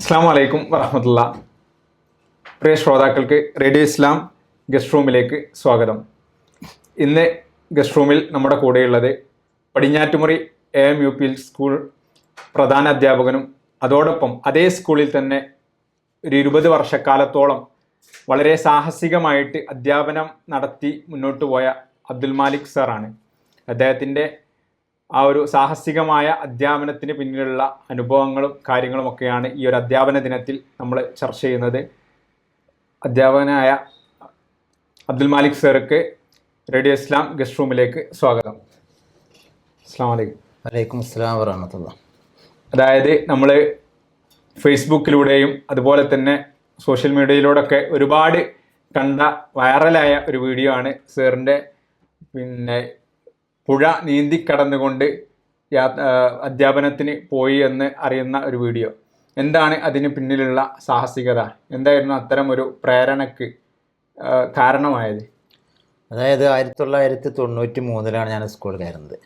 അസ്സാം വലൈക്കും വറഹമത്തുള്ള. പ്രിയ ശ്രോതാക്കൾക്ക് റേഡിയോ ഇസ്ലാം ഗസ്റ്റ് റൂമിലേക്ക് സ്വാഗതം. ഇന്ന് ഗസ്റ്റ് റൂമിൽ നമ്മുടെ കൂടെയുള്ളത് Padinjattumuri A M U P school പ്രധാന അധ്യാപകനും അതോടൊപ്പം അതേ സ്കൂളിൽ തന്നെ ഒരു ഇരുപത് വർഷക്കാലത്തോളം വളരെ സാഹസികമായിട്ട് അധ്യാപനം നടത്തി മുന്നോട്ട് പോയ അബ്ദുൽ മാലിക് സാറാണ്. അദ്ദേഹത്തിന്റെ ആ ഒരു സാഹസികമായ അധ്യാപനത്തിന് പിന്നിലുള്ള അനുഭവങ്ങളും കാര്യങ്ങളും ഒക്കെയാണ് ഈ ഒരു അധ്യാപന ദിനത്തിൽ നമ്മൾ ചർച്ച ചെയ്യുന്നത്. അധ്യാപകനായ അബ്ദുൽ മാലിക് സാർക്ക് റേഡിയോ ഇസ്ലാം ഗസ്റ്റ് റൂമിലേക്ക് സ്വാഗതം. അസ്സാം വലൈക്കും വലൈക്കും വറഹമത്തുള്ള. അതായത് നമ്മൾ ഫേസ്ബുക്കിലൂടെയും അതുപോലെ തന്നെ സോഷ്യൽ മീഡിയയിലൂടെയൊക്കെ ഒരുപാട് കണ്ട വൈറലായ ഒരു വീഡിയോ ആണ് സാറിന്റെ പിന്നെ പുഴ നീന്തി കടന്നുകൊണ്ട് യാ അധ്യാപനത്തിന് പോയി എന്ന് അറിയുന്ന ഒരു വീഡിയോ. എന്താണ് അതിന് പിന്നിലുള്ള സാഹസികത? എന്തായിരുന്നു അത്തരം ഒരു പ്രേരണക്ക് കാരണമായത്? അതായത് ആയിരത്തി തൊള്ളായിരത്തി തൊണ്ണൂറ്റി മൂന്നിലാണ് ഞാൻ സ്കൂൾ കയറുന്നത്.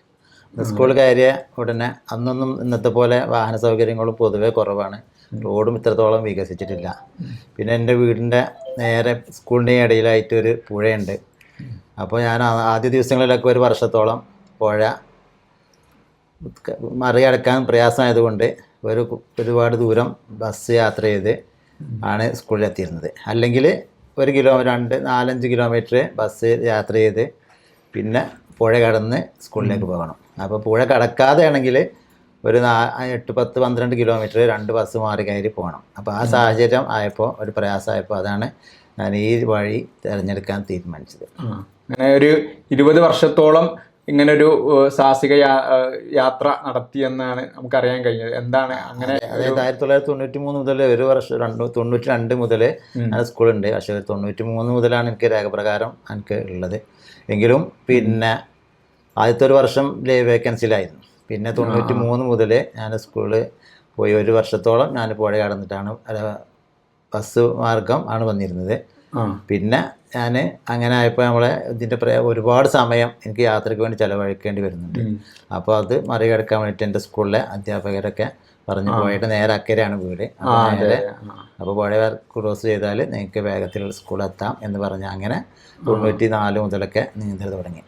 സ്കൂൾ കയറിയ ഉടനെ അന്നൊന്നും ഇന്നത്തെ പോലെ വാഹന സൗകര്യങ്ങളും പൊതുവേ കുറവാണ്. റോഡും ഇത്രത്തോളം വികസിച്ചിട്ടില്ല. പിന്നെ എന്റെ വീടിന്റെ നേരെ സ്കൂളിന്റെ ഇടയിലായിട്ട് ഒരു പുഴയുണ്ട്. അപ്പോൾ ഞാൻ ആദ്യ ദിവസങ്ങളിലൊക്കെ ഒരു വർഷത്തോളം പുഴ മറികടക്കാൻ പ്രയാസമായതുകൊണ്ട് ഒരു ഒരുപാട് ദൂരം ബസ് യാത്ര ചെയ്ത് ആണ് സ്കൂളിലെത്തിയിരുന്നത് അല്ലെങ്കിൽ ഒരു കിലോ രണ്ട് നാലഞ്ച് കിലോമീറ്റർ ബസ് യാത്ര ചെയ്ത് പിന്നെ പുഴ കടന്ന് സ്കൂളിലേക്ക് പോകണം. അപ്പോൾ പുഴ കടക്കാതെ ആണെങ്കിൽ ഒരു നാ എട്ട് പത്ത് പന്ത്രണ്ട് കിലോമീറ്റർ രണ്ട് ബസ് മാറി കയറി പോകണം. അപ്പോൾ ആ സാഹചര്യം ആയപ്പോൾ ഒരു പ്രയാസമായപ്പോൾ അതാണ് ഞാൻ ഈ വഴി തിരഞ്ഞെടുക്കാൻ തീരുമാനിച്ചത്. അങ്ങനെ ഒരു ഇരുപത് വർഷത്തോളം ഇങ്ങനൊരു സാഹസിക യാത്ര നടത്തിയെന്നാണ് നമുക്കറിയാൻ കഴിഞ്ഞത്. എന്താണ് അങ്ങനെ ആയിരത്തി തൊള്ളായിരത്തി തൊണ്ണൂറ്റി മൂന്ന് മുതൽ ഒരു വർഷം രണ്ട് തൊണ്ണൂറ്റി രണ്ട് മുതൽ ഞാൻ സ്കൂളുണ്ട്. പക്ഷേ തൊണ്ണൂറ്റി മൂന്ന് മുതലാണ് എനിക്ക് രേഖപ്രകാരം എനിക്ക് ഉള്ളത്. എങ്കിലും പിന്നെ ആദ്യത്തെ ഒരു വർഷം വേക്കൻസിയിലായിരുന്നു പിന്നെ തൊണ്ണൂറ്റി മൂന്ന് മുതൽ ഞാൻ സ്കൂളിൽ പോയി ഒരു വർഷത്തോളം ഞാൻ പുഴ കടന്നിട്ടാണ് ബസ് മാർഗം ആണ് വന്നിരുന്നത്. പിന്നെ ഞാൻ അങ്ങനെ ആയപ്പോൾ നമ്മളെ ഇതിന്റെ പ്രയ ഒരുപാട് സമയം എനിക്ക് യാത്രയ്ക്ക് വേണ്ടി ചിലവഴിക്കേണ്ടി വരുന്നുണ്ട്. അപ്പോൾ അത് മറികടക്കാൻ വേണ്ടിയിട്ട് എന്റെ സ്കൂളിലെ അധ്യാപകരൊക്കെ പറഞ്ഞു പോയിട്ട് നേരെ അക്കരെയാണ് വീട്. അപ്പോൾ അതെ നേരെ അപ്പോൾ പുഴ ക്രോസ് ചെയ്താൽ നിങ്ങൾക്ക് വേഗത്തിൽ സ്കൂളെത്താം എന്ന് പറഞ്ഞ് അങ്ങനെ തൊണ്ണൂറ്റി നാല് മുതലൊക്കെ നീന്തൽ തുടങ്ങി.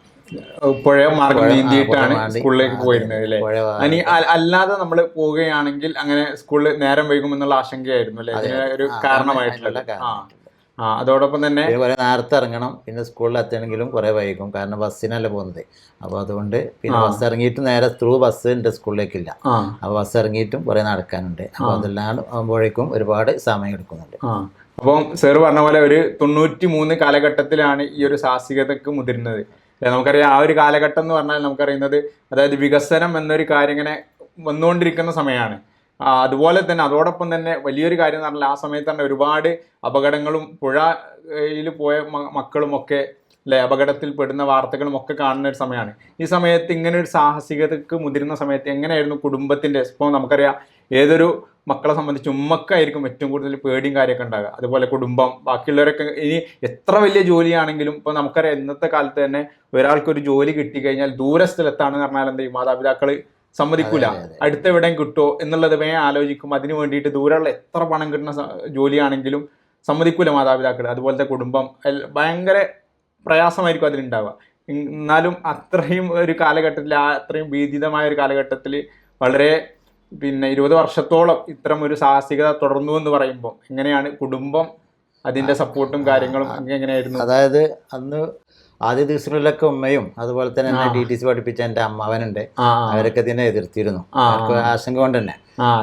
പുഴ മാർഗം പുഴ- ആ, നീന്തിയിട്ടാണ് പുഴ മാന്തി- സ്കൂളിലേക്ക് പോയിരുന്നത് അല്ലേ? ഇനി അല്ലാതെ നമ്മൾ പോവുകയാണെങ്കിൽ അങ്ങനെ സ്കൂളിൽ നേരം വൈകുമെന്നുള്ള ആശങ്കയായിരുന്നു അല്ലേ? ഒരു കാരണമായിട്ടുള്ള ആ. അതോടൊപ്പം തന്നെ ഇതുപോലെ നേരത്തെ ഇറങ്ങണം പിന്നെ സ്കൂളിൽ എത്തണമെങ്കിലും കുറേ വൈകും. കാരണം ബസ്സിനല്ല പോകുന്നത്. അപ്പോൾ അതുകൊണ്ട് പിന്നെ ബസ് ഇറങ്ങിയിട്ട് നേരെ ത്രൂ ബസ് എന്റെ സ്കൂളിലേക്കില്ല. അപ്പോൾ ബസ് ഇറങ്ങിയിട്ടും കുറേ നടക്കാനുണ്ട്. അപ്പോൾ അതെല്ലാം ആകുമ്പോഴേക്കും ഒരുപാട് സമയം എടുക്കുന്നുണ്ട്. അപ്പം സാർ പറഞ്ഞ പോലെ ഒരു തൊണ്ണൂറ്റി മൂന്ന് കാലഘട്ടത്തിലാണ് ഈ ഒരു സാഹസികതക്ക് മുതിരുന്നത്? നമുക്കറിയാം ആ ഒരു കാലഘട്ടം എന്ന് പറഞ്ഞാൽ നമുക്കറിയുന്നത് അതായത് വികസനം എന്നൊരു കാര്യം ഇങ്ങനെ വന്നുകൊണ്ടിരിക്കുന്ന സമയമാണ്. അതുപോലെ തന്നെ അതോടൊപ്പം തന്നെ വലിയൊരു കാര്യം എന്ന് പറഞ്ഞാൽ ആ സമയത്ത് തന്നെ ഒരുപാട് അപകടങ്ങളും പുഴയിൽ പോയ മക്കളും ഒക്കെ അല്ലെ അപകടത്തിൽ പെടുന്ന വാർത്തകളും ഒക്കെ കാണുന്ന ഒരു സമയമാണ്. ഈ സമയത്ത് ഇങ്ങനെ ഒരു സാഹസികതക്ക് മുതിരുന്ന സമയത്ത് എങ്ങനെയായിരുന്നു കുടുംബത്തിന്റെ ഇപ്പോൾ നമുക്കറിയാം ഏതൊരു മക്കളെ സംബന്ധിച്ച് ഉമ്മക്കായിരിക്കും ഏറ്റവും കൂടുതൽ പേടിയും കാര്യമൊക്കെ ഉണ്ടാകുക അതുപോലെ കുടുംബം ബാക്കിയുള്ളവരൊക്കെ ഇനി എത്ര വലിയ ജോലിയാണെങ്കിലും ഇപ്പോൾ നമുക്കറിയാം ഇന്നത്തെ കാലത്ത് തന്നെ ഒരാൾക്കൊരു ജോലി കിട്ടിക്കഴിഞ്ഞാൽ ദൂരസ്ഥലത്താണെന്ന് പറഞ്ഞാൽ എന്ത് മാതാപിതാക്കൾ സമ്മതിക്കൂല. അടുത്ത എവിടെയും കിട്ടുമോ എന്നുള്ളത് വേ ആലോചിക്കും അതിനു വേണ്ടിയിട്ട് ദൂരെയുള്ള എത്ര പണം കിട്ടുന്ന ജോലിയാണെങ്കിലും സമ്മതിക്കൂല മാതാപിതാക്കൾ അതുപോലത്തെ കുടുംബം ഭയങ്കര പ്രയാസമായിരിക്കും അതിലുണ്ടാവുക. എന്നാലും അത്രയും ഒരു കാലഘട്ടത്തിൽ ആ അത്രയും ഭീതിതമായ ഒരു കാലഘട്ടത്തിൽ വളരെ പിന്നെ ഇരുപത് വർഷത്തോളം ഇത്തരം ഒരു സാഹസികത തുടർന്നു എന്ന് പറയുമ്പോൾ എങ്ങനെയാണ് കുടുംബം അതിന്റെ സപ്പോർട്ടും കാര്യങ്ങളും എങ്ങനെയായിരുന്നു? അതായത് അന്ന് ആദ്യ ദിവസങ്ങളിലൊക്കെ ഉമ്മയും അതുപോലെ തന്നെ എന്നെ ഡി ടി സി പഠിപ്പിച്ച എന്റെ അമ്മാവനുണ്ട്. അവരൊക്കെ ഇതിനെ എതിർത്തിരുന്നു. അവർക്ക് ആശങ്ക കൊണ്ട് തന്നെ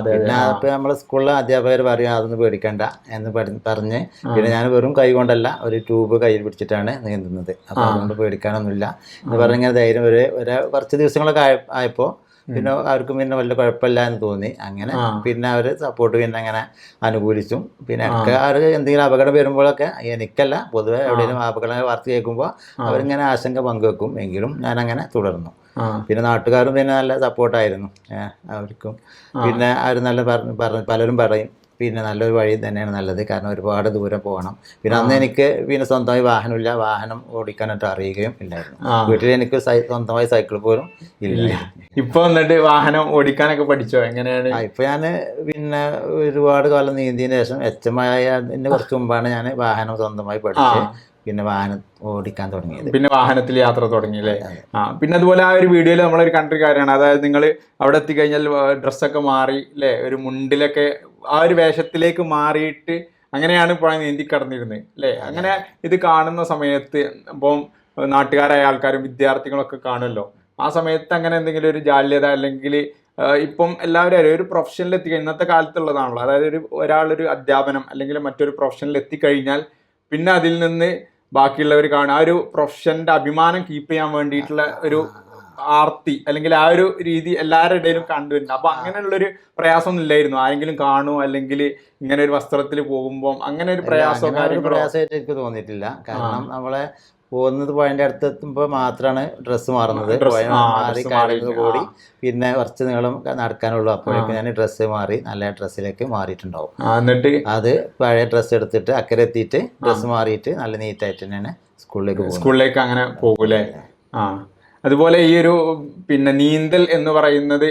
പിന്നെ അപ്പോൾ നമ്മളെ സ്കൂളിലെ അധ്യാപകർ പറയും അതൊന്നും പേടിക്കണ്ട എന്ന് പറഞ്ഞ് പിന്നെ ഞാൻ വെറും കൈ കൊണ്ടല്ല ഒരു ട്യൂബ് കയ്യിൽ പിടിച്ചിട്ടാണ് നീന്തുന്നത്. അപ്പോൾ അതുകൊണ്ട് പേടിക്കാനൊന്നുമില്ല. എന്ന് പറഞ്ഞ ധൈര്യം ഒരു ഒരു കുറച്ച് ദിവസങ്ങളൊക്കെ ആയ ആയപ്പോൾ പിന്നെ അവർക്കും പിന്നെ വലിയ കുഴപ്പമില്ല എന്ന് തോന്നി. അങ്ങനെ പിന്നെ അവർ സപ്പോർട്ട് പിന്നെ അങ്ങനെ അനുകൂലിച്ചും. പിന്നെ ഒക്കെ അവർ എന്തെങ്കിലും അപകടം വരുമ്പോഴൊക്കെ എനിക്കല്ല പൊതുവെ എവിടെയെങ്കിലും അപകടം വാർത്ത കേൾക്കുമ്പോൾ അവരിങ്ങനെ ആശങ്ക പങ്കുവെക്കും. എങ്കിലും ഞാൻ അങ്ങനെ തുടർന്നു പിന്നെ നാട്ടുകാരും പിന്നെ നല്ല സപ്പോർട്ടായിരുന്നു അവർക്കും. പിന്നെ അവർ നല്ല പറഞ്ഞു പറഞ്ഞ് പലരും പറയും. പിന്നെ നല്ലൊരു വഴി തന്നെയാണ് നല്ലത്. കാരണം ഒരുപാട് ദൂരം പോകണം. പിന്നെ അന്ന് എനിക്ക് പിന്നെ സ്വന്തമായി വാഹനമില്ല. വാഹനം ഓടിക്കാനായിട്ട് അറിയുകയും ഇല്ലായിരുന്നു. വീട്ടിൽ എനിക്ക് സ്വന്തമായി സൈക്കിൾ പോലും ഇല്ല. ഇപ്പൊ എന്നിട്ട് വാഹനം ഓടിക്കാനൊക്കെ പഠിച്ചോ? എങ്ങനെയാണ്? ഇപ്പൊ ഞാൻ പിന്നെ ഒരുപാട് കാലം നീന്തിയതിനു ശേഷം എച്ച് എം ആയതിന് കുറച്ച് മുമ്പാണ് ഞാൻ വാഹനം സ്വന്തമായി പഠിച്ച് ആ. പിന്നെ വാഹനം ഓടിക്കാൻ തുടങ്ങിയത്. പിന്നെ വാഹനത്തിൽ യാത്ര തുടങ്ങി അല്ലേ ആ പിന്നെ അതുപോലെ ആ ഒരു വീഡിയോയിൽ നമ്മളൊരു കണ്ടൊരു കാര്യമാണ്. അതായത് നിങ്ങൾ അവിടെ എത്തിക്കഴിഞ്ഞാൽ ഡ്രസ്സൊക്കെ മാറി അല്ലേ ഒരു മുണ്ടിലൊക്കെ ആ ഒരു വേഷത്തിലേക്ക് മാറിയിട്ട് അങ്ങനെയാണ് ഇപ്പോൾ നീന്തി കടന്നിരുന്നത് അല്ലേ അങ്ങനെ ഇത് കാണുന്ന സമയത്ത് ഇപ്പം നാട്ടുകാരായ ആൾക്കാരും വിദ്യാർത്ഥികളൊക്കെ കാണുമല്ലോ. ആ സമയത്ത് അങ്ങനെ എന്തെങ്കിലും ഒരു ജാല്യത അല്ലെങ്കിൽ ഇപ്പം എല്ലാവരും ഒരു പ്രൊഫഷനിൽ എത്തിക്കഴിഞ്ഞാൽ ഇന്നത്തെ കാലത്തുള്ളതാണല്ലോ. അതായത് ഒരു ഒരാളൊരു അധ്യാപനം അല്ലെങ്കിൽ മറ്റൊരു പ്രൊഫഷനിൽ എത്തിക്കഴിഞ്ഞാൽ പിന്നെ അതിൽ നിന്ന് ബാക്കിയുള്ളവർ കാണും. ആ ഒരു പ്രൊഫഷന്റെ അഭിമാനം കീപ്പ് ചെയ്യാൻ വേണ്ടിയിട്ടുള്ള ഒരു ആർത്തി അല്ലെങ്കിൽ ആ ഒരു രീതി എല്ലാവരുടെ ഇടയിലും കണ്ടുവരുന്നുണ്ട്. അപ്പൊ അങ്ങനെയുള്ളൊരു പ്രയാസമൊന്നും ഇല്ലായിരുന്നു. ആരെങ്കിലും കാണുമോ അല്ലെങ്കിൽ ഇങ്ങനെ ഒരു വസ്ത്രത്തിൽ പോകുമ്പോൾ അങ്ങനെ ഒരു പ്രയാസമോ കാര്യങ്ങളോ? പ്രയാസമായിട്ട് എനിക്ക് തോന്നിയിട്ടില്ല. കാരണം നമ്മളെ പോകുന്നത് പുഴന്റെ അടുത്ത് എത്തുമ്പോൾ മാത്രമാണ് ഡ്രസ്സ് മാറുന്നത്. പുഴ മാറി കൂടി പിന്നെ കുറച്ച് നീളം നടക്കാനുള്ളൂ. അപ്പോഴേക്കും ഞാൻ ഡ്രസ്സ് മാറി നല്ല ഡ്രസ്സിലേക്ക് മാറിയിട്ടുണ്ടാവും. എന്നിട്ട്? അത് പഴയ ഡ്രസ്സ് എടുത്തിട്ട് അക്കരെ എത്തിയിട്ട് ഡ്രസ്സ് മാറിയിട്ട് നല്ല നീറ്റായിട്ട് തന്നെയാണ് സ്കൂളിലേക്ക് പോകുന്നത്. സ്കൂളിലേക്ക് അങ്ങനെ പോകൂലേ ആ. അതുപോലെ ഈ ഒരു പിന്നെ നീന്തൽ എന്ന് പറയുന്നത്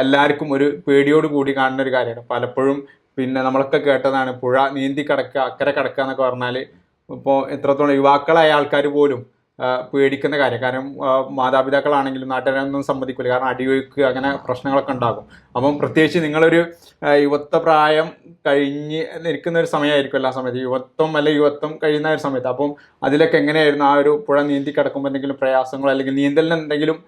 എല്ലാവർക്കും ഒരു പേടിയോട് കൂടി കാണുന്ന ഒരു കാര്യമാണ്. പലപ്പോഴും പിന്നെ നമ്മളൊക്കെ കേട്ടതാണ് പുഴ നീന്തി കിടക്കുക അക്കരെ കിടക്കുക എന്നൊക്കെ പറഞ്ഞാൽ ഇപ്പോൾ എത്രത്തോളം യുവാക്കളായ ആൾക്കാർ പോലും പേടിക്കുന്ന കാര്യം. കാരണം മാതാപിതാക്കളാണെങ്കിലും നാട്ടുകാരൊന്നും സമ്മതിക്കില്ല കാരണം അടിയൊഴുക്ക് അങ്ങനെ പ്രശ്നങ്ങളൊക്കെ ഉണ്ടാകും. അപ്പം പ്രത്യേകിച്ച് നിങ്ങളൊരു യുവത്വ പ്രായം കഴിഞ്ഞ് നിൽക്കുന്ന ഒരു സമയമായിരിക്കും എല്ലാ സമയത്ത്. യുവത്വം അല്ലെ യുവത്വം കഴിയുന്ന ഒരു സമയത്ത്. അപ്പം അതിലൊക്കെ എങ്ങനെയായിരുന്നു ആ ഒരു പുഴ നീന്തി കിടക്കുമ്പോൾ എന്തെങ്കിലും പ്രയാസങ്ങളോ അല്ലെങ്കിൽ നീന്തലിന് എന്തെങ്കിലും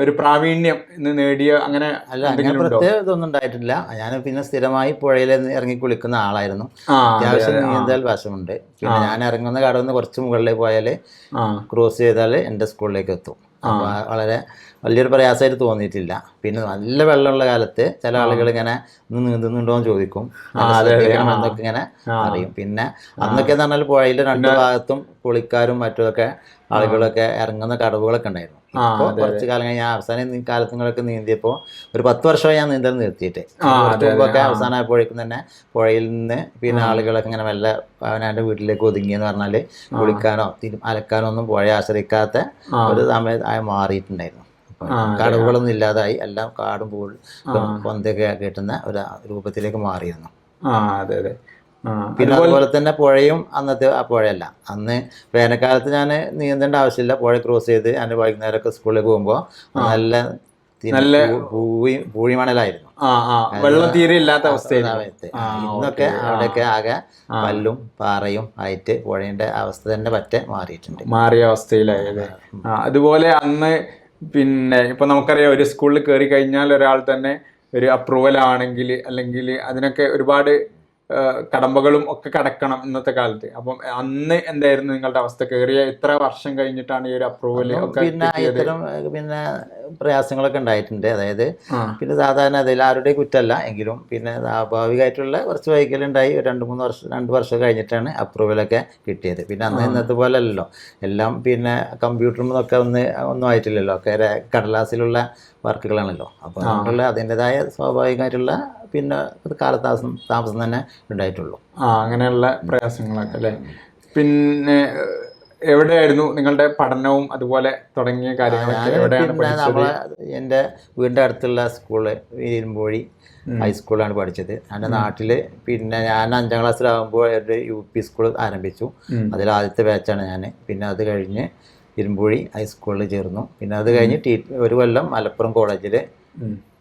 ഒരു പ്രാവീണ്യം ഇന്ന് നേടിയ അങ്ങനെ അല്ല അങ്ങനെ പ്രത്യേക ഇതൊന്നും ഉണ്ടായിട്ടില്ല. ഞാൻ പിന്നെ സ്ഥിരമായി പുഴയിൽ ഇറങ്ങി കുളിക്കുന്ന ആളായിരുന്നു. അത്യാവശ്യം അതെ, നീന്തൽ വശമുണ്ട്. പിന്നെ ഞാൻ ഇറങ്ങുന്ന കടന്ന് കുറച്ച് മുകളിലേക്ക് പോയാൽ ക്രോസ് ചെയ്താൽ എന്റെ സ്കൂളിലേക്ക് എത്തും. വളരെ വലിയൊരു പ്രയാസമായിട്ട് തോന്നിയിട്ടില്ല. പിന്നെ നല്ല വെള്ളമുള്ള കാലത്ത് ചില ആളുകൾ ഇങ്ങനെ ഒന്ന് നീന്തുന്നുണ്ടോ എന്ന് ചോദിക്കും. എന്നൊക്കെ ഇങ്ങനെ അറിയും. പിന്നെ അന്നൊക്കെ എന്ന് പറഞ്ഞാൽ പുഴയിലെ രണ്ട് ഭാഗത്തും കുളിക്കാരും മറ്റുമൊക്കെ ആളുകളൊക്കെ ഇറങ്ങുന്ന കടവുകളൊക്കെ ഉണ്ടായിരുന്നു. ഇപ്പോൾ കുറച്ച് കാലം കഴിഞ്ഞാൽ ഞാൻ അവസാനം കാലത്തുങ്ങളൊക്കെ നീന്തിയപ്പോൾ ഒരു പത്ത് വർഷമായി ഞാൻ നീന്തൽ നിർത്തിയിട്ട്. മുമ്പൊക്കെ അവസാനമായപ്പോഴേക്കും തന്നെ പുഴയിൽ നിന്ന് പിന്നെ ആളുകളൊക്കെ ഇങ്ങനെ മെല്ലെ അവനവന്റെ വീട്ടിലേക്ക് ഒതുങ്ങിയെന്ന് പറഞ്ഞാൽ കുളിക്കാനോ അലക്കാനോ ഒന്നും പുഴയെ ആശ്രയിക്കാത്ത. ഒരു സമയത്തായി മാറിയിട്ടുണ്ടായിരുന്നു. കടവുകളൊന്നും ഇല്ലാതായി. എല്ലാം കാടും പോൾ പൊന്തൊക്കെ കിട്ടുന്ന ഒരു രൂപത്തിലേക്ക് മാറിയിരുന്നു. ആ അതെ അതെ. പിന്നെ അതുപോലെ തന്നെ പുഴയും അന്നത്തെ ആ പുഴയല്ല. അന്ന് വേനൽക്കാലത്ത് ഞാൻ നീന്തേണ്ട ആവശ്യമില്ല. പുഴ ക്രോസ് ചെയ്ത് ഞാൻ വൈകുന്നേരമൊക്കെ സ്കൂളിൽ പോകുമ്പോൾ നല്ല നല്ല- പൂ- പൂവി പൂഴിമണലായിരുന്നു ആ ആ. വെള്ളം തീരെ ഇല്ലാത്ത അവസ്ഥ ഇന്നൊക്കെ. അവിടെയൊക്കെ ആകെ കല്ലും പാറയും ആയിട്ട് പുഴയുടെ അവസ്ഥ തന്നെ പറ്റേ മാറിയിട്ടുണ്ട്. മാറിയ അവസ്ഥയിലായത് അതുപോലെ അന്ന് പിന്നെ ഇപ്പൊ നമുക്കറിയാം ഒരു സ്കൂളിൽ കയറി കഴിഞ്ഞാൽ ഒരാൾ തന്നെ ഒരു അപ്രൂവൽ ആണെങ്കിൽ അല്ലെങ്കിൽ അതിനൊക്കെ ഒരുപാട് കടമ്പകളും ഒക്കെ കടക്കണം ഇന്നത്തെ കാലത്ത്. അപ്പം അന്ന് എന്തായിരുന്നു നിങ്ങളുടെ അവസ്ഥ? കയറിയ എത്ര വർഷം കഴിഞ്ഞിട്ടാണ് ഈ ഒരു അപ്രൂവൽ പിന്നെ ഇത്തരം പിന്നെ പ്രയാസങ്ങളൊക്കെ ഉണ്ടായിട്ടുണ്ട്. അതായത് പിന്നെ സാധാരണ അതിൽ ആരുടെ കുറ്റമല്ല. എങ്കിലും പിന്നെ സ്വാഭാവികമായിട്ടുള്ള കുറച്ച് വൈകലുണ്ടായി രണ്ട് മൂന്ന് വർഷം രണ്ട് വർഷം കഴിഞ്ഞിട്ടാണ് അപ്രൂവലൊക്കെ കിട്ടിയത്. പിന്നെ അന്ന് ഇന്നത്തെ പോലെ അല്ലല്ലോ എല്ലാം പിന്നെ കമ്പ്യൂട്ടറിൽ നിന്നൊക്കെ ഒന്ന് ഒന്നും ആയിട്ടില്ലല്ലോ. ഒക്കെ കടലാസിലുള്ള വർക്കുകളാണല്ലോ അപ്പോൾ അതുകൊണ്ടുള്ള അതിന്റെതായ സ്വാഭാവികമായിട്ടുള്ള പിന്നെ കാലതാമസം താമസം തന്നെ ഉണ്ടായിട്ടുള്ളൂ. ആ അങ്ങനെയുള്ള പ്രയാസങ്ങളൊക്കെ അല്ലേ? പിന്നെ എവിടെയായിരുന്നു നിങ്ങളുടെ പഠനവും അതുപോലെ തുടങ്ങിയ കാര്യങ്ങളൊക്കെ എവിടെയാണ് നമ്മളെ എന്റെ വീടിന്റെ അടുത്തുള്ള സ്കൂൾ ഇരുമ്പോഴി ഹൈസ്കൂളിലാണ് പഠിച്ചത്. എന്റെ നാട്ടിൽ പിന്നെ ഞാൻ അഞ്ചാം ക്ലാസ്സിലാകുമ്പോൾ ഒരു യു പി സ്കൂൾ ആരംഭിച്ചു. അതിൽ ആദ്യത്തെ ബാച്ചാണ് ഞാൻ പിന്നെ അത് കഴിഞ്ഞ് ഇരുമ്പുഴി ഹൈസ്കൂളിൽ ചേർന്നു. പിന്നെ അത് കഴിഞ്ഞ് ടി ഒരു കൊല്ലം മലപ്പുറം കോളേജിൽ.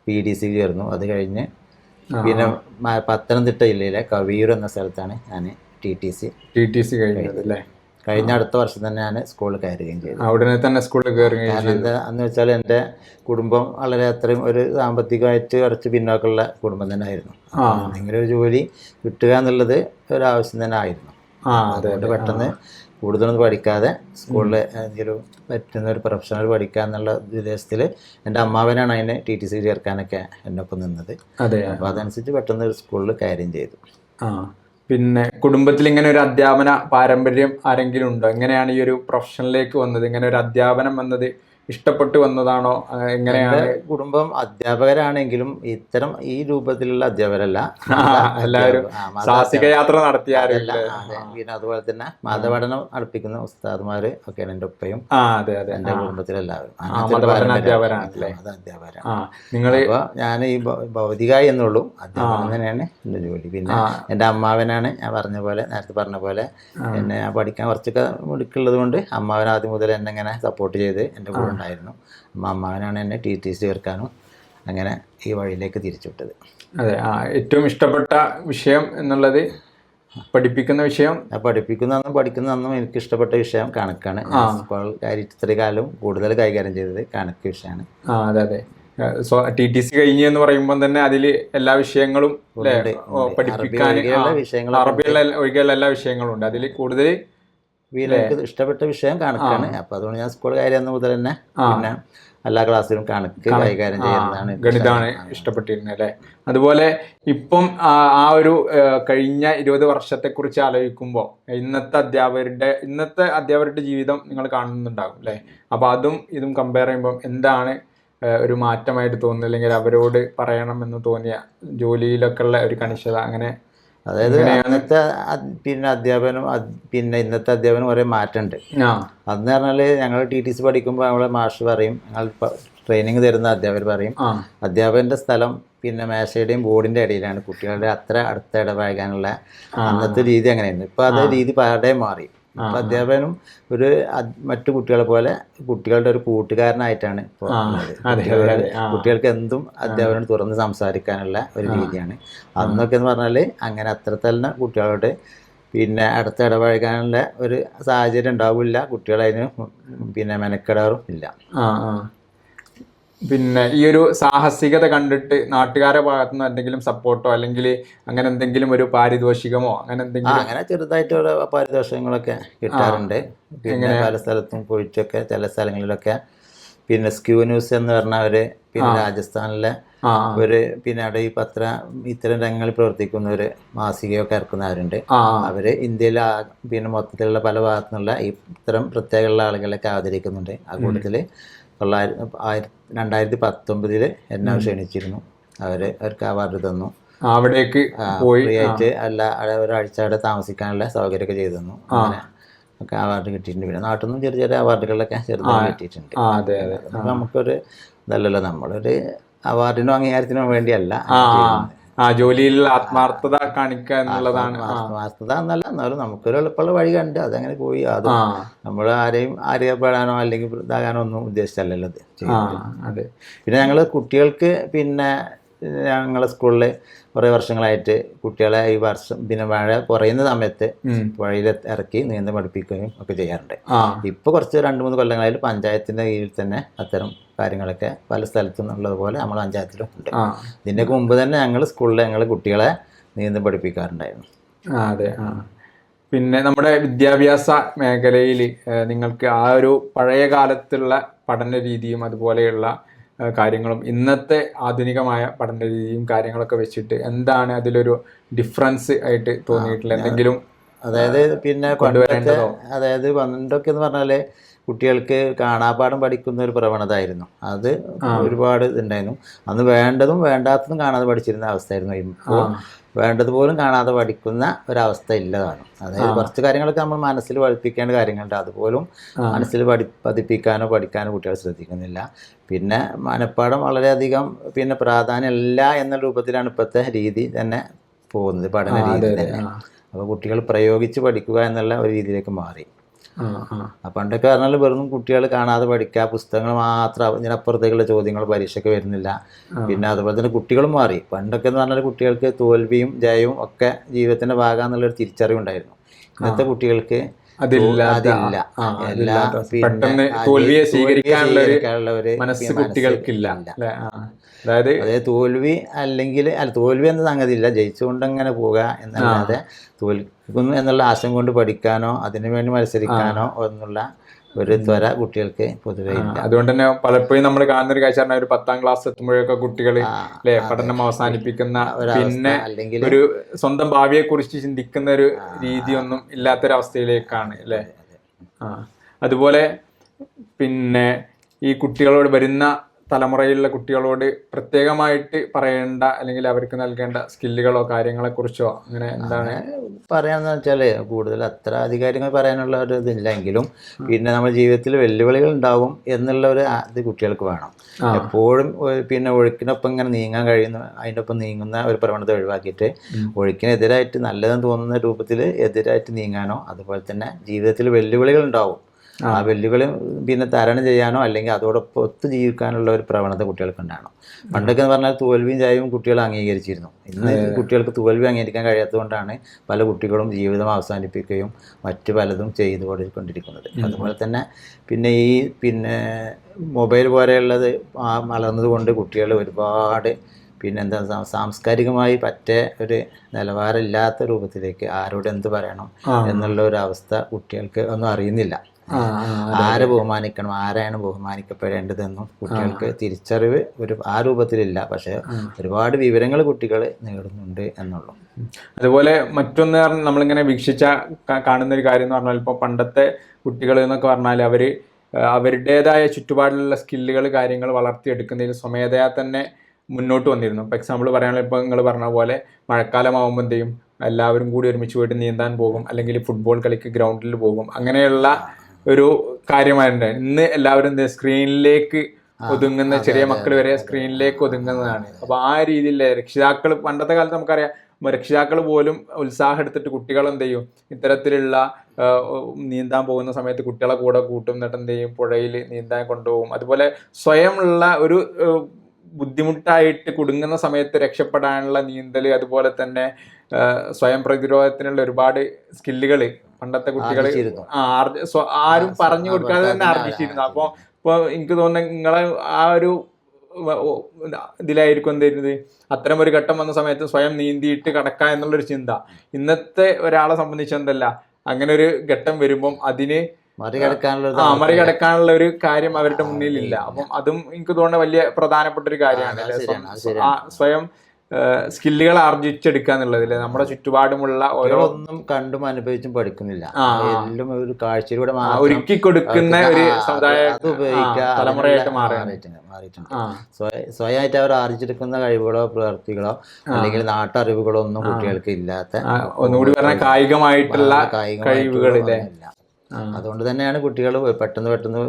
പി ഡി സി ചേർന്നു. അത് കഴിഞ്ഞ് പിന്നെ പത്തനംതിട്ട ജില്ലയിലെ കവിയൂർ എന്ന സ്ഥലത്താണ് ഞാൻ T T C T T C കഴിഞ്ഞത് അല്ലേ? കഴിഞ്ഞ അടുത്ത വർഷം തന്നെ ഞാൻ സ്കൂളിൽ കയറുകയും ചെയ്തു. അവിടെ തന്നെ സ്കൂളിൽ കയറുകയും കാരണം എന്താ എന്ന് വെച്ചാൽ എന്റെ കുടുംബം വളരെ അത്രയും ഒരു സാമ്പത്തികമായിട്ട് കുറച്ച് പിന്നോക്കമുള്ള കുടുംബം തന്നെ ആയിരുന്നു. ഇങ്ങനെ എന്തെങ്കിലും ഒരു ജോലി കിട്ടുക എന്നുള്ളത് ഒരു ആവശ്യം തന്നെ ആയിരുന്നു. അതുകൊണ്ട് പെട്ടെന്ന് കൂടുതലൊന്നും പഠിക്കാതെ സ്കൂളിൽ എന്തെങ്കിലും പറ്റുന്ന ഒരു പ്രൊഫഷണൽ പഠിക്കുക എന്നുള്ള ഉദ്ദേശത്തിൽ എന്റെ അമ്മാവനാണ് അതിനെ ടി ടി സി ചേർക്കാനൊക്കെ എന്നൊപ്പം നിന്നത്. അതെ അപ്പോൾ അതനുസരിച്ച് പെട്ടെന്ന് ഒരു സ്കൂളിൽ കാര്യം ചെയ്തു. ആ പിന്നെ കുടുംബത്തിൽ ഇങ്ങനെ ഒരു അധ്യാപന പാരമ്പര്യം ആരെങ്കിലും ഉണ്ടോ? എങ്ങനെയാണ് ഈ ഒരു പ്രൊഫഷനിലേക്ക് വന്നത്? ഇങ്ങനെ ഒരു അധ്യാപനം വന്നത്? ഇഷ്ടപ്പെട്ട് വന്നതാണോ? എങ്ങനെയാണ്? കുടുംബം അധ്യാപകരാണെങ്കിലും ഇത്തരം ഈ രൂപത്തിലുള്ള അധ്യാപകരല്ല. എല്ലാവരും സാഹസിക യാത്ര നടത്തിയാരും അതെ. പിന്നെ അതുപോലെ തന്നെ മതപഠനം അടുപ്പിക്കുന്ന ഉസ്താദ്മാര് ഒക്കെയാണ് എന്റെ ഉപ്പയും എന്റെ കുടുംബത്തിലെല്ലാവരും. നിങ്ങൾ ഞാൻ ഈ ഭൗതികായി ഭൗതിക എന്നുള്ളൂ അധ്യാപനം തന്നെയാണ് എന്റെ ജോലി. പിന്നെ എന്റെ എന്റെ അമ്മാവനാണ് ഞാൻ പറഞ്ഞ പോലെ നേരത്തെ പറഞ്ഞ പോലെ എന്നെ ഞാൻ പഠിക്കാൻ കുറച്ചൊക്കെ മിടുക്കുള്ളത് കൊണ്ട് അമ്മാവൻ ആദ്യം മുതൽ എന്നെ ഇങ്ങനെ സപ്പോർട്ട് ചെയ്ത് എന്റെ കൂടെ ഉണ്ടായിരുന്നു. അമ്മ അമ്മാവനാണ് എന്നെ ടി ടി സി തീർക്കാനും അങ്ങനെ ഈ വഴിയിലേക്ക് തിരിച്ചുവിട്ടത് അതെ ആ ഏറ്റവും ഇഷ്ടപ്പെട്ട വിഷയം എന്നുള്ളത് പഠിപ്പിക്കുന്ന വിഷയം? ഞാൻ പഠിപ്പിക്കുന്നന്നും പഠിക്കുന്നന്നും എനിക്ക് ഇഷ്ടപ്പെട്ട വിഷയം കണക്കാണ്. ഇത്രയും കാലം കൂടുതൽ കൈകാര്യം ചെയ്തത് കണക്ക് വിഷയമാണ്. ആ അതെ അതെ. സോ ടി ടി സി കഴിഞ്ഞു എന്ന് പറയുമ്പോൾ തന്നെ അതിൽ എല്ലാ വിഷയങ്ങളും പഠിപ്പിക്കാൻ അറബിയുള്ള ഒഴികെയുള്ള എല്ലാ വിഷയങ്ങളും ഉണ്ട്. അതിൽ കൂടുതൽ എനിക്ക് ഇഷ്ടപ്പെട്ട വിഷയം കണക്കാണ്. അപ്പൊ അതുകൊണ്ട് ഞാൻ സ്കൂൾ കാര്യം എന്ന മുതൽ തന്നെ പിന്നെ എല്ലാ ക്ലാസ്സിലും കണക്ക് കൈകാര്യം ചെയ്യുന്നതാണ് ഗണിതമാണ് ഇഷ്ടപ്പെട്ടിരുന്നത് അല്ലേ അതുപോലെ ഇപ്പം ആ ഒരു കഴിഞ്ഞ ഇരുപത് വർഷത്തെക്കുറിച്ച് ആലോചിക്കുമ്പോൾ ഇന്നത്തെ അധ്യാപകരുടെ ഇന്നത്തെ അധ്യാപകരുടെ ജീവിതം നിങ്ങൾ കാണുന്നുണ്ടാകും അല്ലേ അപ്പോൾ അതും ഇതും കമ്പയർ ചെയ്യുമ്പോൾ എന്താണ് ഒരു മാറ്റമായിട്ട് തോന്നുന്നത്? അല്ലെങ്കിൽ അവരോട് പറയണമെന്ന് തോന്നിയ ജോലിയിലൊക്കെ ഉള്ള ഒരു കണിശത അങ്ങനെ അതായത് അന്നത്തെ പിന്നെ അധ്യാപനം പിന്നെ ഇന്നത്തെ അധ്യാപനം ഒരേ മാറ്റമുണ്ട്. അന്ന് പറഞ്ഞാൽ ഞങ്ങൾ ടി ടി സി പഠിക്കുമ്പോൾ നമ്മളെ മാഷ് പറയും ഞങ്ങൾ ട്രെയിനിങ് തരുന്ന അധ്യാപകർ പറയും അധ്യാപകന്റെ സ്ഥലം പിന്നെ മേശയുടെയും ബോർഡിന്റെ ഇടയിലാണ് കുട്ടികളുടെ അത്ര അടുത്ത ഇടപഴകാനുള്ള അന്നത്തെ രീതി അങ്ങനെയായിരുന്നു ഇപ്പൊ അതേ രീതി പലരുടെ മാറി. ഇപ്പൊ അധ്യാപകനും ഒരു മറ്റു കുട്ടികളെ പോലെ കുട്ടികളുടെ ഒരു കൂട്ടുകാരനായിട്ടാണ് ഇപ്പോൾ. കുട്ടികൾക്ക് എന്തും അധ്യാപകനോട് തുറന്ന് സംസാരിക്കാനുള്ള ഒരു രീതിയാണ്. അന്നൊക്കെ എന്ന് പറഞ്ഞാൽ അങ്ങനെ അത്രത്തന്നെ തന്നെ കുട്ടികളോട് പിന്നെ അടുത്ത് ഇടപഴകാനുള്ള ഒരു സാഹചര്യം ഉണ്ടാവില്ല. കുട്ടികളതിന് പിന്നെ മെനക്കെടാറും ഇല്ല. പിന്നെ ഈ ഒരു സാഹസികത കണ്ടിട്ട് നാട്ടുകാരെ ഭാഗത്തുനിന്ന് എന്തെങ്കിലും സപ്പോർട്ടോ അല്ലെങ്കിൽ അങ്ങനെ എന്തെങ്കിലും ഒരു പാരിതോഷികമോ അങ്ങനെ എന്തെങ്കിലും അങ്ങനെ ചെറുതായിട്ട് പാരിതോഷികങ്ങളൊക്കെ കിട്ടാറുണ്ട്. പിന്നെ പല സ്ഥലത്തും പോയിട്ടൊക്കെ ചില സ്ഥലങ്ങളിലൊക്കെ പിന്നെ സ്ക്യൂ ന്യൂസ് എന്ന് പറഞ്ഞ അവർ പിന്നെ രാജസ്ഥാനിലെ അവർ ഒരു പിന്നെ അവിടെ ഈ പത്ര ഇത്തരം രംഗങ്ങളിൽ പ്രവർത്തിക്കുന്ന ഒരു മാസികയൊക്കെ ഇറക്കുന്നവരുണ്ട് അവർ ഇന്ത്യയിലെ പിന്നെ മൊത്തത്തിലുള്ള പല ഭാഗത്തു നിന്നുള്ള ഇത്തരം പ്രത്യേകമുള്ള ആളുകളൊക്കെ ആദരിക്കുന്നുണ്ട്. ആ കൂട്ടത്തിൽ തൊള്ളായിരത്തി ആയിരത്തി രണ്ടായിരത്തി പത്തൊമ്പതിൽ എന്നെ ക്ഷണിച്ചിരുന്നു. അവർ അവർക്ക് അവാർഡ് തന്നു. അവിടേക്ക് പോയി. ആയിട്ട് അല്ല ഒരാഴ്ച അവിടെ താമസിക്കാനുള്ള സൗകര്യമൊക്കെ ചെയ്തു തന്നു. അങ്ങനെ ഒക്കെ അവാർഡ് കിട്ടിയിട്ടുണ്ട്. പിന്നെ നാട്ടിൽ നിന്നും ചെറിയ ചെറിയ അവാർഡുകളൊക്കെ ചെറുതായി കിട്ടിയിട്ടുണ്ട്. അതെ അതെ. അപ്പൊ നമുക്കൊരു ഇതല്ലല്ലോ. നമ്മളൊരു അവാർഡിനോ അംഗീകാരത്തിനോ വേണ്ടിയല്ല. ആ ജോലിയിലുള്ള ആത്മാർത്ഥത കാണിക്കുക എന്നുള്ളതാണ്. ആത്മാർത്ഥത എന്നല്ല എന്നാലും നമുക്കൊരു എളുപ്പമുള്ള വഴി കണ്ട് അതങ്ങനെ പോയി. അത് നമ്മൾ ആരെയും അറിയപ്പെടാനോ അല്ലെങ്കിൽ ഇതാകാനോ ഒന്നും ഉദ്ദേശിച്ചല്ലല്ലോ അത് അതെ. പിന്നെ ഞങ്ങൾ കുട്ടികൾക്ക് പിന്നെ ഞങ്ങളെ സ്കൂളിൽ കുറേ വർഷങ്ങളായിട്ട് കുട്ടികളെ ഈ വർഷം പിന്നെ മഴ കുറയുന്ന സമയത്ത് പുഴയിൽ ഇറക്കി നീന്തൽ പഠിപ്പിക്കുകയും ഒക്കെ ചെയ്യാറുണ്ട്. ഇപ്പോൾ കുറച്ച് രണ്ട് മൂന്ന് കൊല്ലങ്ങളായിട്ട് പഞ്ചായത്തിന്റെ കീഴിൽ തന്നെ അത്തരം കാര്യങ്ങളൊക്കെ പല സ്ഥലത്തും ഉള്ളതുപോലെ നമ്മൾ പഞ്ചായത്തിലും ഉണ്ട്. ഇതിന്റെ മുമ്പ് തന്നെ ഞങ്ങൾ സ്കൂളിൽ ഞങ്ങൾ കുട്ടികളെ നീന്തൽ പഠിപ്പിക്കാറുണ്ടായിരുന്നു. അതെ ആ. പിന്നെ നമ്മുടെ വിദ്യാഭ്യാസ മേഖലയിൽ നിങ്ങൾക്ക് ആ ഒരു പഴയ കാലത്തുള്ള പഠന രീതിയും അതുപോലെയുള്ള കാര്യങ്ങളും ഇന്നത്തെ ആധുനികമായ പഠന രീതിയും കാര്യങ്ങളൊക്കെ വെച്ചിട്ട് എന്താണ് അതിലൊരു ഡിഫറൻസ് ആയിട്ട് തോന്നിയിട്ടുള്ളത്? എന്തെങ്കിലും അതായത് പിന്നെ കൊണ്ടുവരേണ്ടതോ? അതായത് പണ്ടൊക്കെ എന്ന് പറഞ്ഞാൽ കുട്ടികൾക്ക് കാണാപാഠം പഠിക്കുന്ന ഒരു പ്രവണത ആയിരുന്നു അത് ഒരുപാട് ഇതുണ്ടായിരുന്നു. അന്ന് വേണ്ടതും വേണ്ടാത്തതും കാണാതെ പഠിച്ചിരുന്ന അവസ്ഥയായിരുന്നു. ഇപ്പോൾ വേണ്ടത് പോലും കാണാതെ പഠിക്കുന്ന ഒരവസ്ഥ ഇല്ലതാണ്. അതായത് കുറച്ച് കാര്യങ്ങളൊക്കെ നമ്മൾ മനസ്സിൽ പഠിപ്പിക്കേണ്ട കാര്യങ്ങളുണ്ട്. അതുപോലും മനസ്സിൽ പഠി പതിപ്പിക്കാനോ പഠിക്കാനോ കുട്ടികൾ ശ്രദ്ധിക്കുന്നില്ല. പിന്നെ മനഃപ്പാഠം വളരെയധികം പിന്നെ പ്രാധാന്യമില്ല എന്ന രൂപത്തിലാണ് ഇപ്പോഴത്തെ രീതി തന്നെ പോകുന്നത്. പഠന രീതി തന്നെ. അപ്പോൾ കുട്ടികൾ പ്രയോഗിച്ച് പഠിക്കുക എന്നുള്ള ഒരു രീതിയിലേക്ക് മാറി. പണ്ടൊക്കെ പറഞ്ഞാൽ വെറും കുട്ടികൾ കാണാതെ പഠിക്കുക പുസ്തകങ്ങൾ മാത്രം ഇതിനപ്പുറത്തേക്കുള്ള ചോദ്യങ്ങൾ പരീക്ഷയ്ക്ക് വരുന്നില്ല. പിന്നെ അതുപോലെ തന്നെ കുട്ടികളും മാറി. പണ്ടൊക്കെ എന്ന് പറഞ്ഞാൽ കുട്ടികൾക്ക് തോൽവിയും ജയവും ഒക്കെ ജീവിതത്തിന്റെ ഭാഗമാണെന്നുള്ളൊരു തിരിച്ചറിവുണ്ടായിരുന്നു. ഇന്നത്തെ കുട്ടികൾക്ക് അതില്ല. എല്ലാ പെട്ടെന്ന് തോൽവിയെ സ്വീകരിക്കാനുള്ള ഒരു മനസ്സ് കുട്ടികൾക്കില്ല. അതായത് അതായത് തോൽവി അല്ലെങ്കിൽ അല്ല തോൽവി എന്ന സംഗതി ഇല്ല. ജയിച്ചുകൊണ്ട് അങ്ങനെ പോകുക എന്നല്ലാതെ തോൽക്കുന്നു എന്നുള്ള ആശയം കൊണ്ട് പഠിക്കാനോ അതിനു വേണ്ടി മത്സരിക്കാനോ എന്നുള്ള ഒരു ത്വര കുട്ടികൾക്ക് പൊതുവെ ഇല്ല. അതുകൊണ്ട് തന്നെ പലപ്പോഴും നമ്മൾ കാണുന്ന ഒരു കാഴ്ച പറഞ്ഞാൽ ഒരു പത്താം ക്ലാസ് എത്തുമ്പോഴൊക്കെ കുട്ടികൾ അല്ലെ പഠനം അവസാനിപ്പിക്കുന്ന പിന്നെ അല്ലെങ്കിൽ ഒരു സ്വന്തം ഭാവിയെ കുറിച്ച് ചിന്തിക്കുന്ന ഒരു രീതിയൊന്നും ഇല്ലാത്തൊരവസ്ഥയിലേക്കാണ് അല്ലേ ആ അതുപോലെ പിന്നെ ഈ കുട്ടികളോട് വരുന്ന തലമുറയിലുള്ള കുട്ടികളോട് പ്രത്യേകമായിട്ട് പറയേണ്ട അല്ലെങ്കിൽ അവർക്ക് നൽകേണ്ട സ്കില്ലുകളോ കാര്യങ്ങളെ കുറിച്ചോ അങ്ങനെ എന്താണ്? പറയാന്ന് വെച്ചാൽ കൂടുതൽ അത്ര അധികാരികൾ പറയാനുള്ള ഒരു ഇതില്ലെങ്കിലും പിന്നെ നമ്മുടെ ജീവിതത്തിൽ വെല്ലുവിളികൾ ഉണ്ടാവും എന്നുള്ള ഒരു ഇത് കുട്ടികൾക്ക് വേണം. എപ്പോഴും പിന്നെ ഒഴുക്കിനൊപ്പം ഇങ്ങനെ നീങ്ങാൻ കഴിയുന്ന അതിന്റെ ഒപ്പം നീങ്ങുന്ന ഒരു പ്രവണത ഒഴിവാക്കിയിട്ട്. ഒഴുക്കിനെതിരായിട്ട് നല്ലതെന്ന് തോന്നുന്ന രൂപത്തിൽ എതിരായിട്ട് നീങ്ങാനോ അതുപോലെ തന്നെ ജീവിതത്തിൽ വെല്ലുവിളികൾ ഉണ്ടാവും. ആ. വെല്ലുവിളി പിന്നെ തരണം ചെയ്യാനോ അല്ലെങ്കിൽ അതോടൊപ്പം ഒത്തു ജീവിക്കാനുള്ള ഒരു പ്രവണത കുട്ടികൾക്ക് ഉണ്ടാകണം പണ്ടൊക്കെ എന്ന് പറഞ്ഞാൽ തോൽവിയും ചായവും കുട്ടികൾ അംഗീകരിച്ചിരുന്നു. ഇന്ന് കുട്ടികൾക്ക് തോൽവി അംഗീകരിക്കാൻ കഴിയാത്തതുകൊണ്ടാണ് പല കുട്ടികളും ജീവിതം അവസാനിപ്പിക്കുകയും മറ്റു പലതും ചെയ്തു ചെയ്തുകൊണ്ടിരിക്കുന്നത് അതുപോലെ തന്നെ പിന്നെ ഈ പിന്നെ മൊബൈൽ പോലെയുള്ളത് ആ വളർന്നതുകൊണ്ട് കുട്ടികൾ ഒരുപാട് പിന്നെ എന്താ സാംസ്കാരികമായി പറ്റേ ഒരു നിലവാരമില്ലാത്ത രൂപത്തിലേക്ക് ആരോട് എന്ത് പറയണം എന്നുള്ള ഒരു അവസ്ഥ കുട്ടികൾക്ക് ഒന്നും അറിയുന്നില്ല. ആരെ ബഹുമാനിക്കണം ആരാണ് ബഹുമാനിക്കപ്പെടേണ്ടതെന്നും കുട്ടികൾക്ക് തിരിച്ചറിവ് ഒരു ആ രൂപത്തിലില്ല. പക്ഷെ ഒരുപാട് വിവരങ്ങൾ കുട്ടികൾ നേടുന്നുണ്ട് എന്നുള്ളൂ. അതുപോലെ മറ്റൊന്ന് നമ്മളിങ്ങനെ വീക്ഷിച്ച കാണുന്ന ഒരു കാര്യം എന്ന് പറഞ്ഞാൽ ഇപ്പോൾ പണ്ടത്തെ കുട്ടികൾ എന്നൊക്കെ പറഞ്ഞാൽ അവർ അവരുടേതായ ചുറ്റുപാടിലുള്ള സ്കില്ലുകൾ കാര്യങ്ങൾ വളർത്തിയെടുക്കുന്നതിൽ സ്വമേധയാ തന്നെ മുന്നോട്ട് വന്നിരുന്നു. ഇപ്പോൾ എക്സാമ്പിൾ പറയുകയാണെങ്കിൽ ഇപ്പോൾ നിങ്ങൾ പറഞ്ഞ പോലെ മഴക്കാലമാകുമ്പോൾ എന്ത് ചെയ്യും? എല്ലാവരും കൂടി ഒരുമിച്ച് പോയിട്ട് നീന്താൻ പോകും. അല്ലെങ്കിൽ ഫുട്ബോൾ കളിക്ക് ഗ്രൗണ്ടിൽ പോകും. അങ്ങനെയുള്ള ഒരു കാര്യമായിട്ടുണ്ട്. ഇന്ന് എല്ലാവരും സ്ക്രീനിലേക്ക് ഒതുങ്ങുന്ന ചെറിയ മക്കൾ വരെ സ്ക്രീനിലേക്ക് ഒതുങ്ങുന്നതാണ്. അപ്പൊ ആ രീതിയിൽ രക്ഷിതാക്കൾ പണ്ടത്തെ കാലത്ത് നമുക്കറിയാം രക്ഷിതാക്കൾ പോലും ഉത്സാഹം എടുത്തിട്ട് കുട്ടികൾ എന്ത് ചെയ്യും? ഇത്തരത്തിലുള്ള നീന്താൻ പോകുന്ന സമയത്ത് കുട്ടികളെ കൂടെ കൂട്ടും എന്നിട്ട് എന്ത് ചെയ്യും? പുഴയിൽ നീന്താൻ കൊണ്ടുപോകും. അതുപോലെ സ്വയമുള്ള ഒരു ബുദ്ധിമുട്ടായിട്ട് കുടുങ്ങുന്ന സമയത്ത് രക്ഷപ്പെടാനുള്ള നീന്തൽ അതുപോലെ തന്നെ സ്വയം പ്രതിരോധത്തിനുള്ള ഒരുപാട് സ്കില്ലുകൾ പണ്ടത്തെ കുട്ടികൾ ആരും പറഞ്ഞു കൊടുക്കാതെ തന്നെ ആർജിച്ചിരുന്നു. അപ്പോൾ ഇപ്പൊ എനിക്ക് തോന്നുന്നത് നിങ്ങളെ ആ ഒരു ഇതിലായിരിക്കും എന്തായിരുന്നത് അത്തരം ഒരു ഘട്ടം വന്ന സമയത്ത് സ്വയം നീന്തിയിട്ട് കടക്കുക എന്നുള്ളൊരു ചിന്ത. ഇന്നത്തെ ഒരാളെ സംബന്ധിച്ച് എന്തല്ല അങ്ങനെ ഒരു ഘട്ടം വരുമ്പം അതിന് മറികടക്കാനുള്ള മറികടക്കാനുള്ള ഒരു കാര്യം അവരുടെ മുന്നിലില്ല. അപ്പം അതും എനിക്ക് തോന്നുന്ന വലിയ പ്രധാനപ്പെട്ട ഒരു കാര്യമാണ്. സ്വയം സ്കില്ലുകൾ ആർജിച്ചെടുക്കുക നമ്മുടെ ചുറ്റുപാടുമുള്ള ഓരോന്നും കണ്ടും അനുഭവിച്ചും പഠിക്കുന്നില്ല. എല്ലാം ഒരു കാഴ്ചയിലൂടെ ഒരുക്കി കൊടുക്കുന്ന ഒരു തലമുറയായിട്ട് മാറിയിട്ടുണ്ട് സ്വയമായിട്ട് അവർ ആർജിച്ചെടുക്കുന്ന കഴിവുകളോ പ്രവൃത്തികളോ അല്ലെങ്കിൽ നാട്ടറിവുകളോ ഒന്നും കുട്ടികൾക്ക് ഇല്ലാത്ത ഒന്നുകൂടി പറഞ്ഞാൽ കായികമായിട്ടുള്ള കഴിവുകളില്ലേ. അതുകൊണ്ട് തന്നെയാണ് കുട്ടികൾ പെട്ടെന്ന് പെട്ടെന്ന്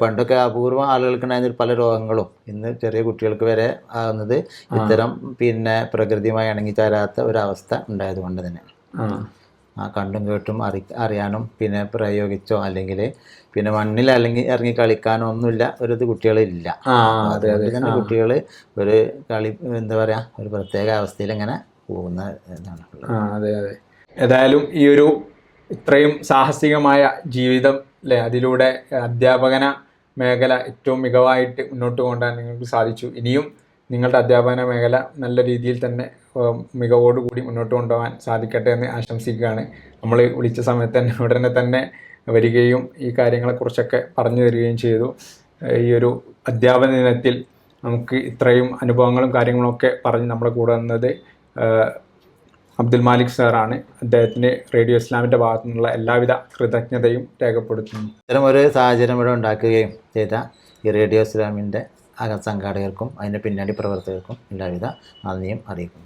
പണ്ടൊക്കെ അപൂർവം ആളുകൾക്കുണ്ടായിരുന്ന പല രോഗങ്ങളും ഇന്ന് ചെറിയ കുട്ടികൾക്ക് വരെ ആകുന്നത് ഇത്തരം പിന്നെ പ്രകൃതിയുമായി ഇണങ്ങി തരാത്ത ഒരവസ്ഥ ഉണ്ടായത് കൊണ്ട് തന്നെയാണ് ആ. കണ്ടും കേട്ടും അറി അറിയാനും പിന്നെ പ്രയോഗിച്ചോ അല്ലെങ്കിൽ പിന്നെ മണ്ണിൽ അല്ലെങ്കിൽ ഇറങ്ങി കളിക്കാനോ ഒന്നുമില്ല ഒരു ഇത് കുട്ടികളില്ല അതുകൊണ്ട് തന്നെ കുട്ടികൾ ഒരു കളി എന്താ പറയുക ഒരു പ്രത്യേക അവസ്ഥയിൽ ഇങ്ങനെ പോകുന്ന ഇതാണ് അതെ അതെ. ഏതായാലും ഈ ഒരു ഇത്രയും സാഹസികമായ ജീവിതം അല്ലേ അതിലൂടെ അധ്യാപകന മേഖല ഏറ്റവും മികവായിട്ട് മുന്നോട്ട് കൊണ്ടുപോകാൻ നിങ്ങൾക്ക് സാധിച്ചു. ഇനിയും നിങ്ങളുടെ അധ്യാപന മേഖല നല്ല രീതിയിൽ തന്നെ മികവോടുകൂടി മുന്നോട്ട് കൊണ്ടുപോകാൻ സാധിക്കട്ടെ എന്ന് ആശംസിക്കുകയാണ്. നമ്മൾ വിളിച്ച സമയത്ത് തന്നെ ഉടനെ തന്നെ വരികയും ഈ കാര്യങ്ങളെക്കുറിച്ചൊക്കെ പറഞ്ഞു തരികയും ചെയ്തു. ഈ ഒരു അധ്യാപന ദിനത്തിൽ നമുക്ക് ഇത്രയും അനുഭവങ്ങളും കാര്യങ്ങളും ഒക്കെ പറഞ്ഞ് നമ്മുടെ കൂടെ വന്നത് അബ്ദുൽ മാലിക് സാറാണ് അദ്ദേഹത്തിന് റേഡിയോ ഇസ്ലാമിന്റെ ഭാഗത്തു നിന്നുള്ള എല്ലാവിധ കൃതജ്ഞതയും രേഖപ്പെടുത്തുന്നു ഇത്തരം ഒരു സാഹചര്യം ഇവിടെ ഉണ്ടാക്കുകയും ചെയ്ത ഈ റേഡിയോ ഇസ്ലാമിന്റെ സംഘാടകർക്കും അതിന്റെ പിന്നണി പ്രവർത്തകർക്കും എല്ലാവിധ നന്ദിയും അറിയിക്കുന്നു.